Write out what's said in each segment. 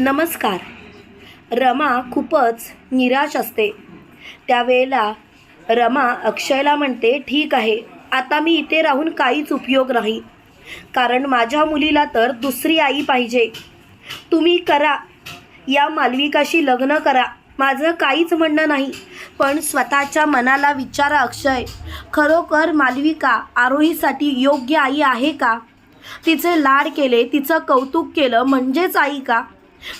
नमस्कार. रमा खूपच निराश असते. त्यावेळेला रमा अक्षयला म्हणते ठीक आहे आता मी इथे राहून काहीच उपयोग नाही. कारण माझ्या मुलीला तर दुसरी आई पाहिजे. तुम्ही करा. या मालविकाशी लग्न करा. माझं काहीच म्हणणं नाही पण स्वतःच्या मनाला विचारा अक्षय. खरोखर मालविका आरोहीसाठी योग्य आई आहे का? तिचे लाड केले तिचं कौतुक केलं म्हणजेच आई का?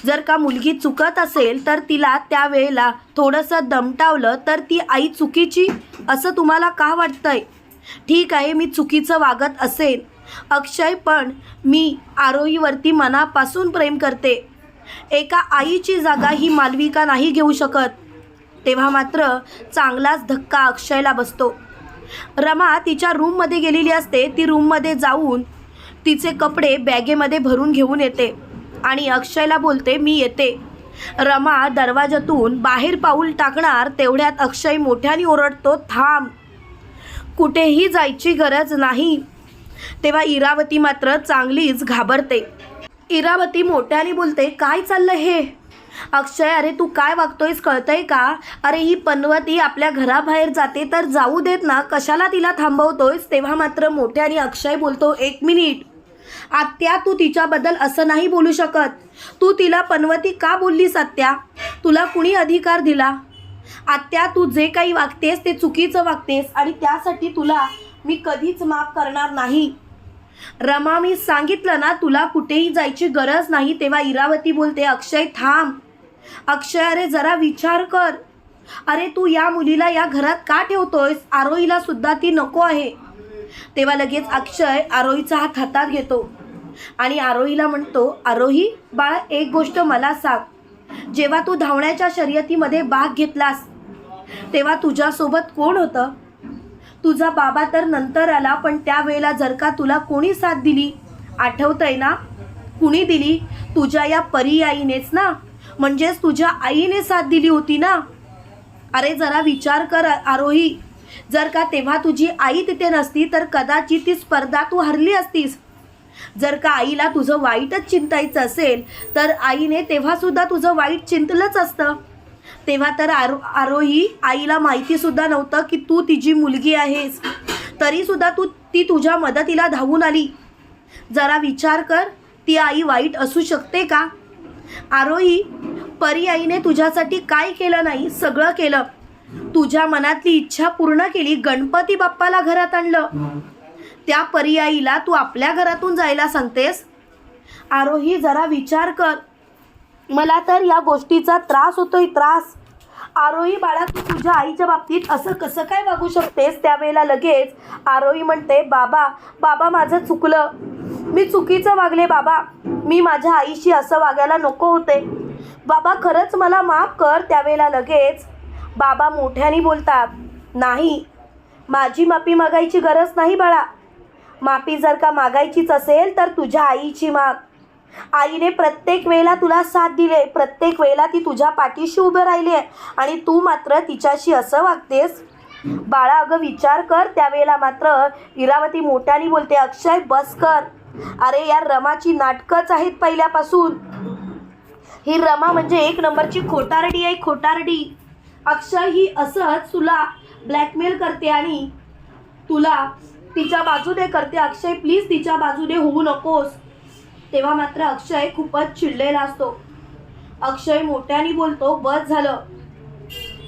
जर का मुलगी चुकत असेल तर तिला त्यावेळेला थोडंसं दमटावलं तर ती आई चुकीची? असं तुम्हाला का वाटतंय? ठीक आहे मी चुकीचं वागत असेल अक्षय पण मी आरोहीवरती मनापासून प्रेम करते. एका आईची जागा ही मालविका नाही घेऊ शकत. तेव्हा मात्र चांगलाच धक्का अक्षयला बसतो. रमा तिच्या रूममध्ये गेलेली असते. ती रूममध्ये जाऊन तिचे कपडे बॅगेमध्ये भरून घेऊन येते. आणि अक्षयला बोलते मी येते. रमा दरवाजातून बाहेर पाऊल टाकणार तेवढ्यात अक्षय मोठ्याने ओरडतो थांब कुठेही जायची गरज नाही. तेव्हा इरावती मात्र चांगलीच घाबरते. इरावती मोठ्याने बोलते काय चाललं हे? अक्षय अरे तू काय वागतोयस कळतंय का? अरे ही पनवती आपल्या घराबाहेर जाते तर जाऊ देत ना कशाला तिला थांबवतोयस? तेव्हा मात्र मोठ्याने अक्षय बोलतो एक मिनिट आत्या तू तिच्याबद्दल असं नाही बोलू शकत. तू तिला पनवती का बोललीस आत्या तुला कुणी अधिकार दिला? आत्या तू जे काही वागतेस ते चुकीचं वागतेस आणि त्यासाठी तुला मी कधीच माफ करणार नाही. रमा मी सांगितलं ना तुला कुठेही जायची गरज नाही तेव्हा इरावती बोलते अक्षय थांब. अक्षय अरे जरा विचार कर. अरे तू या मुलीला या घरात का ठेवतोयस? आरोईला सुद्धा ती नको आहे. तेव्हा लगेच अक्षय आरोहीचा हात हातात घेतो. आणि आरोहीला म्हणतो आरोही बाळा एक गोष्ट मला सांग. जेव्हा तू धावण्याच्या शर्यतीमध्ये भाग घेतलास तेव्हा तुझ्यासोबत कोण होतं? तुझा बाबा तर नंतर आला पण त्यावेळेला जर का तुला कोणी साथ दिली आठवतंय ना? कुणी दिली? तुझ्या या परी आईनेच ना? म्हणजेच तुझ्या आईने साथ दिली होती ना? अरे जरा विचार कर आरोही. जर का तेव्हा तुझी आई तिथे नसती तर कदाचित ती स्पर्धा तू हरली असतीस. जर का आईला तुझं वाईटच चिंतायचं असेल तर आईने तेव्हासुद्धा तुझं वाईट चिंतलंच असतं. तेव्हा तर आरो आरोही आईला माहितीसुद्धा नव्हतं की तू तिची मुलगी आहेस. तरीसुद्धा तू ती तुझ्या मदतीला धावून आली. जरा विचार कर ती आई वाईट असू शकते का? आरोही परी आईने तुझ्यासाठी काय केलं नाही? सगळं केलं. तुझ्या मनातली इच्छा पूर्ण केली गणपती बाप्पाला घरात आणलं. त्या पर्यायीला तू आपल्या घरातून जायला सांगतेस? आरोही जरा विचार कर. मला तर या गोष्टीचा त्रास होतोय त्रास. आरोही बाळा तू तुझ्या आईच्या बाबतीत असं कसं काय वागू शकतेस? त्यावेळेला लगेच आरोही म्हणते बाबा बाबा माझं चुकलं. मी चुकीचं वागले बाबा. मी माझ्या आईशी असं वागायला नको होते. बाबा खरंच मला माफ कर. त्यावेळेला लगेच बाबा मोठ्याने बोलतात नाही माझी माफी मागायची गरज नाही बाळा. माफी जर का मागायचीच असेल तर तुझ्या आईची माग. आईने प्रत्येक वेळेला तुला साथ दिले प्रत्येक वेळेला ती तुझ्या पाठीशी उभं राहिली आहे आणि तू मात्र तिच्याशी असं वागतेस. बाळा अगं विचार कर त्यावेळेला मात्र इरावती मोठ्याने बोलते अक्षय बस कर. अरे या रमाची नाटकंच आहेत पहिल्यापासून. ही रमा म्हणजे एक नंबरची खोटारडी आहे खोटारडी. अक्षय ही असंच तुला ब्लॅकमेल करते आणि तुला तिच्या बाजूने करते. अक्षय प्लीज तिच्या बाजूने होऊ नकोस. तेव्हा मात्र अक्षय खूपच चिडलेला असतो. अक्षय मोठ्याने बोलतो बस झालं.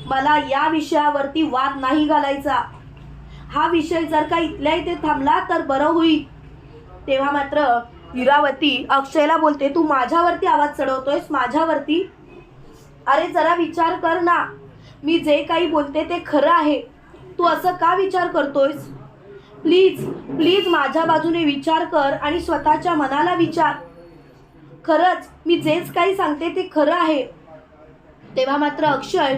मला या विषयावरती वाद नाही घालायचा. हा विषय जर का इथल्या इथे थांबला तर बरं होईल. तेव्हा मात्र इरावती अक्षयला बोलते तू माझ्यावरती आवाज चढवतोयस? माझ्यावरती? अरे जरा विचार कर ना. मी जे काही बोलते ते खरं आहे. तू असं का विचार करतोयस? प्लीज प्लीज माझ्या बाजूने विचार कर आणि स्वतःच्या मनाला विचार. खरंच मी जेच काही सांगते ते खरं आहे. तेव्हा मात्र अक्षय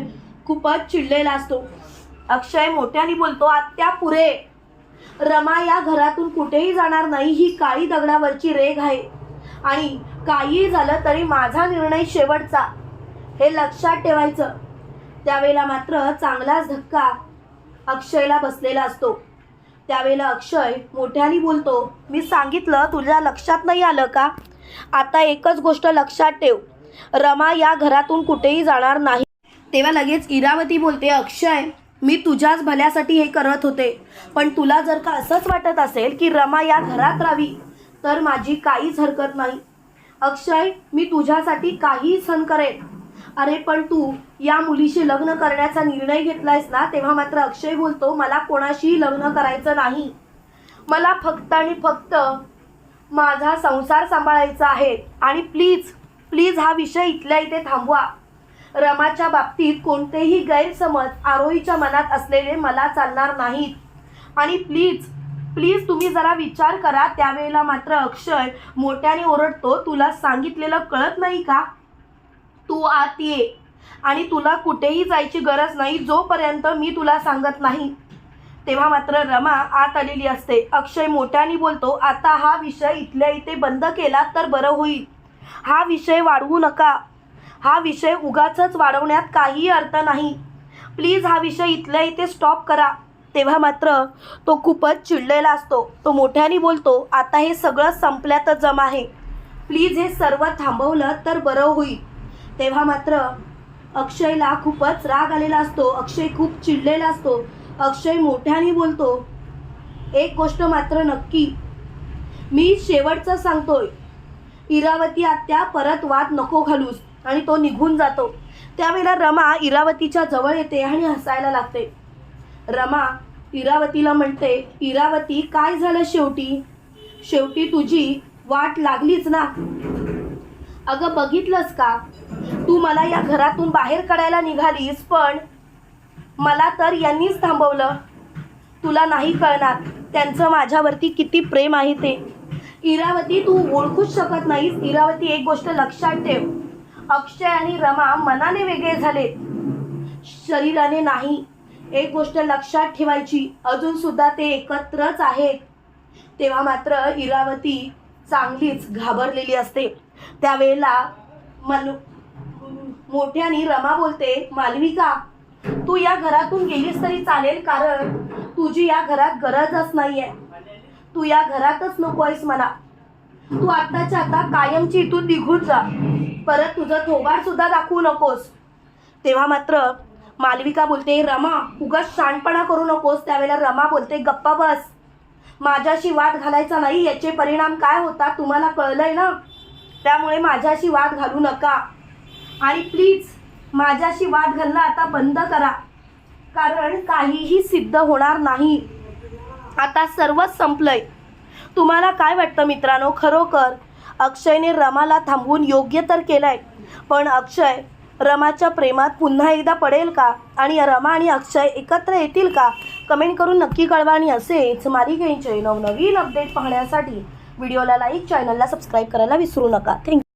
खूपच चिडलेला असतो. अक्षय मोठ्याने बोलतो आत्या पुरे. रमा या घरातून कुठेही जाणार नाही ही काळी दगडावरची रेघ आहे. आणि काहीही झालं तरी माझा निर्णय शेवटचा. हे लक्षात ठेवायचं. त्यावेळेला मात्र चांगलाच धक्का अक्षयला बसलेला असतो. त्यावेळेला अक्षय मोठ्याने बोलतो मी सांगितलं तुझ्या लक्षात नाही आलं का? आता एकच गोष्ट लक्षात ठेव. रमा या घरातून कुठेही जाणार नाही. तेव्हा लगेच इरावती बोलते अक्षय मी तुझ्याच भल्यासाठी हे करत होते. पण तुला जर का असंच वाटत असेल की रमा या घरात राहावी तर माझी काहीच हरकत नाही. अक्षय मी तुझ्यासाठी काही सण करेन. अरे पण तू या मुलीशी लग्न करण्याचा निर्णय घेतलायस ना तेव्हा मात्र अक्षय बोलतो मला कोणाशीही लग्न करायचं नाही. मला फक्त आणि फक्त माझा संसार सांभाळायचा आहे आणि प्लीज प्लीज हा विषय इथल्या इथे थांबवा. रमाच्या बाबतीत कोणतेही गैरसमज आरोहीच्या मनात असलेले मला चालणार नाहीत. आणि प्लीज प्लीज तुम्ही जरा विचार करा त्यावेळेला मात्र अक्षय मोठ्याने ओरडतो तुला सांगितलेलं कळत नाही का? तू आत ये. आणि तुला कुठेही जायची गरज नाही जोपर्यंत मी तुला सांगत नाही. तेव्हा मात्र रमा आत आलेली असते. अक्षय मोठ्याने बोलतो आता हा विषय इथल्या इथे बंद केला तर बरं होईल. हा विषय वाढवू नका. हा विषय उगाचच वाढवण्यात काही अर्थ नाही. प्लीज हा विषय इथल्या इथे स्टॉप करा. तेव्हा मात्र तो खूपच चिडलेला असतो. तो मोठ्याने बोलतो आता हे सगळं संपल्यातच जमा आहे. प्लीज हे सर्व थांबवलं तर बरं होईल. तेव्हा मात्र अक्षयला खूपच राग आलेला असतो. अक्षय खूप चिडलेला असतो. अक्षय मोठ्याने बोलतो एक गोष्ट मात्र नक्की. मी शेवटचं सांगतोय. इरावती आत्या परत वाद नको घालूस. आणि तो निघून जातो. त्यावेळेला रमा इरावतीच्या जवळ येते आणि हसायला लागते. रमा इरावतीला म्हणते इरावती काय झालं शेवटी? शेवटी तुझी वाट लागलीच ना. अगं बघितलंस का? तू मला या घरातून बाहेर काढायला निघालीस पण मला तर यांनीच थांबवलं. तुला नाही कळणार त्यांचं माझ्यावरती किती प्रेम आहे ते. इरावती तू ओळखूच शकत नाहीस. इरावती एक गोष्ट लक्षात ठेव. अक्षय आणि रमा मनाने वेगळे झाले. शरीराने नाही. एक गोष्ट लक्षात ठेवायची. अजून सुद्धा ते एकत्रच आहेत. तेव्हा मात्र इरावती चांगलीच घाबरलेली असते. त्यावेळेला मनु मोठ्याने रमा बोलते मालविका तू या घरातून गेलीस तरी चालेल कारण तुझी या घरात गरजच नाहीये. तू या घरातच नको आहेस मला. तू आत्ताच्या आता कायमची इथून निघून जा. परत तुझं थोबाड सुद्धा दाखवू नकोस. तेव्हा मात्र मालविका बोलते रमा उगाच शाणपणा करू नकोस. त्यावेळेला रमा बोलते गप्पा बस. माझ्याशी वाद घालायचा नाही याचे परिणाम काय होतात तुम्हाला कळलंय ना? त्यामुळे माझ्याशी वाद घालू नका. आणि प्लीज माझ्याशी वाद घालणं आता बंद करा. कारण काहीही सिद्ध होणार नाही. आता सर्वच संपलंय. तुम्हाला काय वाटतं मित्रांनो? खरोखर अक्षयने रमाला थांबवून योग्य तर केलंय. पण अक्षय रमाच्या प्रेमात पुन्हा एकदा पडेल का? आणि रमा आणि अक्षय एकत्र येतील का? कमेंट करून नक्की कळवा आणि असेच मालिकेचे नवनवीन अपडेट पाहण्यासाठी व्हिडिओला लाईक चॅनलला सबस्क्राईब करायला विसरू नका. थँक्यू